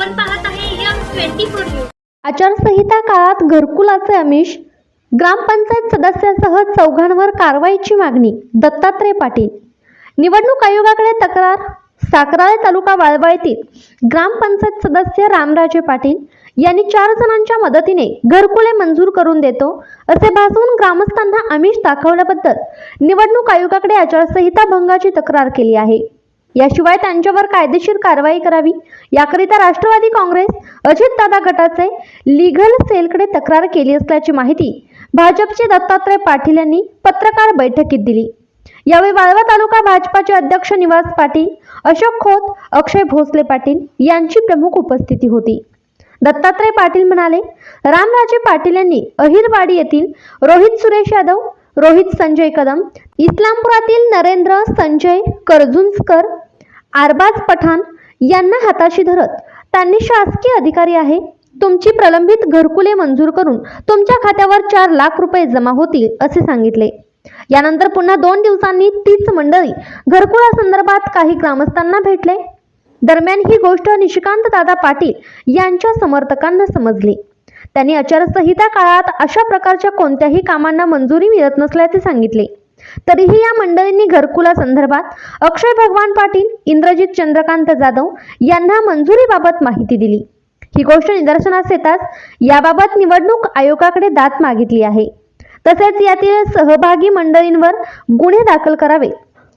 आपण पाहत आहे यम ट्वेंटी फोर न्यूज. आचारसंहिता काळात घरकुलाचे आमिष ग्रामपंचायत सदस्यासह चौघांवर कारवाईची मागणी दत्तात्रय पाटील. निवडणूक आयोगाकडे तक्रार साकराळे तालुका वाळवा येथील ग्रामपंचायत सदस्य रामराजे पाटील यांनी चार जणांच्या मदतीने घरकुले मंजूर करून देतो असे भासवून ग्रामस्थांना आमिष दाखवल्याबद्दल निवडणूक आयोगाकडे आचारसंहिता भंगाची तक्रार केली आहे. याशिवाय त्यांच्यावर कायदेशीर कारवाई करावी. याकरिता राष्ट्रवादी काँग्रेस अजितदादा गटाचे लिगल सेलकडे तक्रार केली असल्याची माहिती भाजपचे दत्तात्रय पाटील यांनी पत्रकार बैठकीत दिली. यावेळी वाळवा तालुका भाजपाचे अध्यक्ष निवास पाटील अशोक खोत अक्षय भोसले पाटील यांची प्रमुख उपस्थिती होती. दत्तात्रय पाटील म्हणाले रामराजे पाटील यांनी अहिरवाडी येथील रोहित सुरेश यादव रोहित संजय कदम इस्लामपुरातील नरेंद्र संजय करजुंजकर आरबाज पठाण यांना हाताशी धरत त्यांनी शासकीय अधिकारी आहे. तुमची प्रलंबित घरकुले मंजूर करून तुमच्या खात्यावर चार लाख रुपये जमा होतील असे सांगितले. यानंतर पुन्हा दोन दिवसांनी तीच मंडळी घरकुलासंदर्भात काही ग्रामस्थांना भेटले. दरम्यान ही गोष्ट निशिकांत दादा पाटील यांच्या समर्थकांना समजली. त्यांनी आचारसंहिता काळात अशा प्रकारच्या कोणत्याही कामांना मंजुरी मिळत नसल्याचे सांगितले. तरीही या मंडळींनी घरकुला संदर्भात अक्षय भगवान पाटील इंद्रजित चंद्रकांत जाधव यांना मंजुरीबाबत माहिती दिली. ही गोष्ट निदर्शनास येताच याबाबत निवडणूक आयोगाकडे दाद मागितली आहे. तसेच यातील सहभागी मंडळींवर गुन्हे दाखल करावे.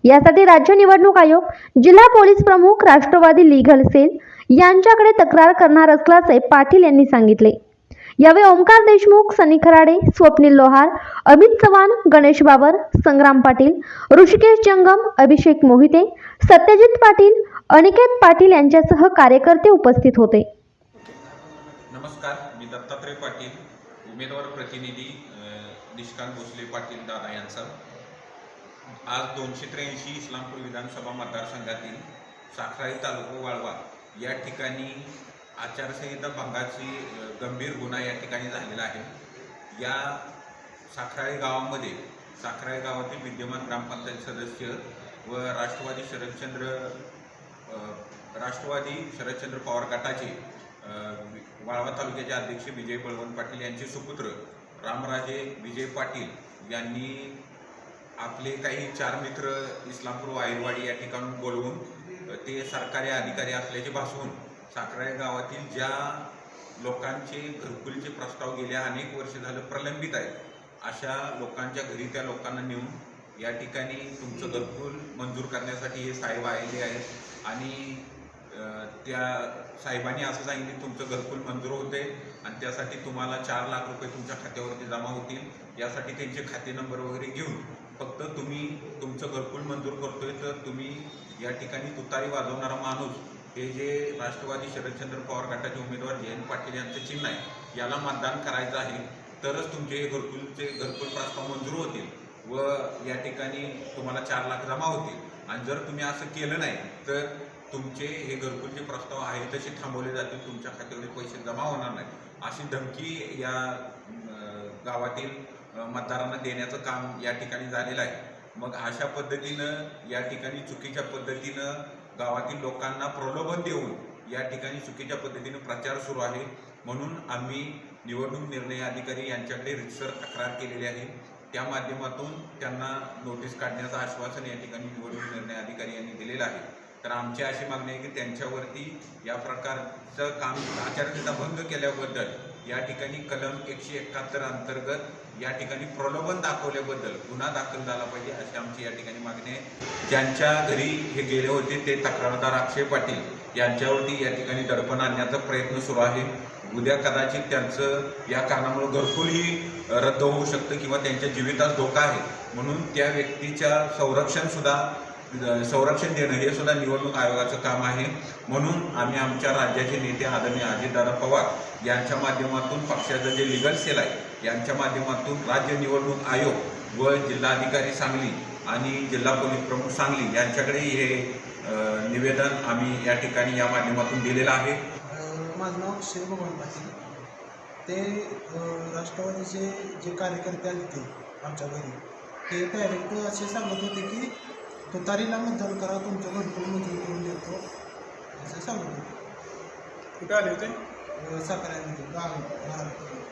यासाठी राज्य निवडणूक आयोग जिल्हा पोलीस प्रमुख राष्ट्रवादी लिगल सेल यांच्याकडे तक्रार करणार असल्याचे पाटील यांनी सांगितले. यावेळी ओंकार देशमुख सनी खराडे स्वप्नील लोहार अमित चव्हाण गणेश बाबर संग्राम पाटील ऋषिकेश जंगम अभिषेक मोहिते सत्यजित पाटील अनिकेत पाटील यांच्यासह कार्यकर्ते उपस्थित होते. नमस्कार मी दत्तात्रय पाटील उमेदवार प्रतिनिधी निष्कांत भोसले पाटील दादा यांचा. आज दोनशे त्र्याऐंशी इस्लामपूर विधानसभा मतदारसंघातील साखराई तालुका वाळवा या ठिकाणी आचारसंहिता भंगाची गंभीर गुन्हा या ठिकाणी झालेला आहे. या साखराळे गावामध्ये साखराळे गावातील विद्यमान ग्रामपंचायत सदस्य व राष्ट्रवादी शरदचंद्र राष्ट्रवादी शरदचंद्र पवार गटाचे वाळवा तालुक्याचे अध्यक्ष विजय बळवंत पाटील यांचे सुपुत्र रामराजे विजय पाटील यांनी आपले काही चार मित्र इस्लामपूर वायरवाडी या ठिकाणून बोलवून ते सरकारी अधिकारी असल्याचे भासवून साखराळे गावातील ज्या लोकांचे घरकुलीचे प्रस्ताव गेल्या अनेक वर्ष झालं प्रलंबित आहेत अशा लोकांच्या घरी त्या लोकांना नेऊन या ठिकाणी तुमचं घरकुल मंजूर करण्यासाठी हे साहेब आलेले आहेत. आणि त्या साहेबांनी असं सांगितलं तुमचं घरकुल मंजूर होते आणि त्यासाठी तुम्हाला चार लाख रुपये तुमच्या खात्यावरती जमा होतील. यासाठी त्यांचे खाते नंबर वगैरे घेऊन फक्त तुम्ही तुमचं घरकुल मंजूर करतोय तर तुम्ही या ठिकाणी तुतारी वाजवणारा माणूस हे जे राष्ट्रवादी शरदचंद्र पवार गटाचे उमेदवार जयंत पाटील यांचं चिन्ह आहे याला मतदान करायचं आहे तरच तुमचे हे घरकुलचे घरकुल प्रस्ताव मंजूर होतील व या ठिकाणी तुम्हाला चार लाख जमा होतील. आणि जर तुम्ही असं केलं नाही तर तुमचे हे घरकुलचे प्रस्ताव आहे तसे थांबवले जातील तुमच्या खात्यावर पैसे जमा होणार नाही अशी धमकी या गावातील मतदारांना देण्याचं काम या ठिकाणी झालेलं आहे. मग अशा पद्धतीनं या ठिकाणी चुकीच्या पद्धतीनं गावातील लोकांना प्रलोभन देऊन या ठिकाणी चुकीच्या पद्धतीनं प्रचार सुरू आहे. म्हणून आम्ही निवडणूक निर्णय अधिकारी यांच्याकडे रितसर तक्रार केलेली आहे. त्या माध्यमातून त्यांना नोटीस काढण्याचं आश्वासन या ठिकाणी निवडणूक निर्णय अधिकारी यांनी दिलेलं आहे. तर आमची अशी मागणी आहे की त्यांच्यावरती या प्रकारचं काम आचारसंहिता भंग केल्याबद्दल या ठिकाणी कलम एकशे एकाहत्तर अंतर्गत या ठिकाणी प्रलोभन दाखवल्याबद्दल गुन्हा दाखल झाला पाहिजे अशी आमची या ठिकाणी मागणी आहे. ज्यांच्या घरी हे गेले होते ते तक्रारदार अक्षय पाटील यांच्यावरती या ठिकाणी दडपण आणण्याचा प्रयत्न सुरू आहे. उद्या कदाचित त्यांचं या कारणामुळे घरकुलही रद्द होऊ शकतं किंवा त्यांच्या जीवितास धोका आहे. म्हणून त्या व्यक्तीच्या संरक्षणसुद्धा संरक्षण देणं हे सुद्धा निवडणूक आयोगाचं काम आहे. म्हणून आम्ही आमच्या राज्याचे नेते आदरणीय अजितदादा पवार यांच्या माध्यमातून पक्षाचं जे लिगल सेल आहे यांच्या माध्यमातून राज्य निवडणूक आयोग व जिल्हाधिकारी सांगली आणि जिल्हा पोलीस प्रमुख सांगली यांच्याकडे हे निवेदन आम्ही या ठिकाणी या माध्यमातून दिलेलं आहे. माझं नाव शिवभगवान पाटील ते राष्ट्रवादीचे जे कार्यकर्ते आले ते आमच्या घरी ते डायरेक्ट असे सांगत होते की तुतारीला मतदान करा तुमचं घरकुल मंजूर करून देतो. असं सांगत कुठे आले होते? साताऱ्यामध्ये गाव महाराष्ट्र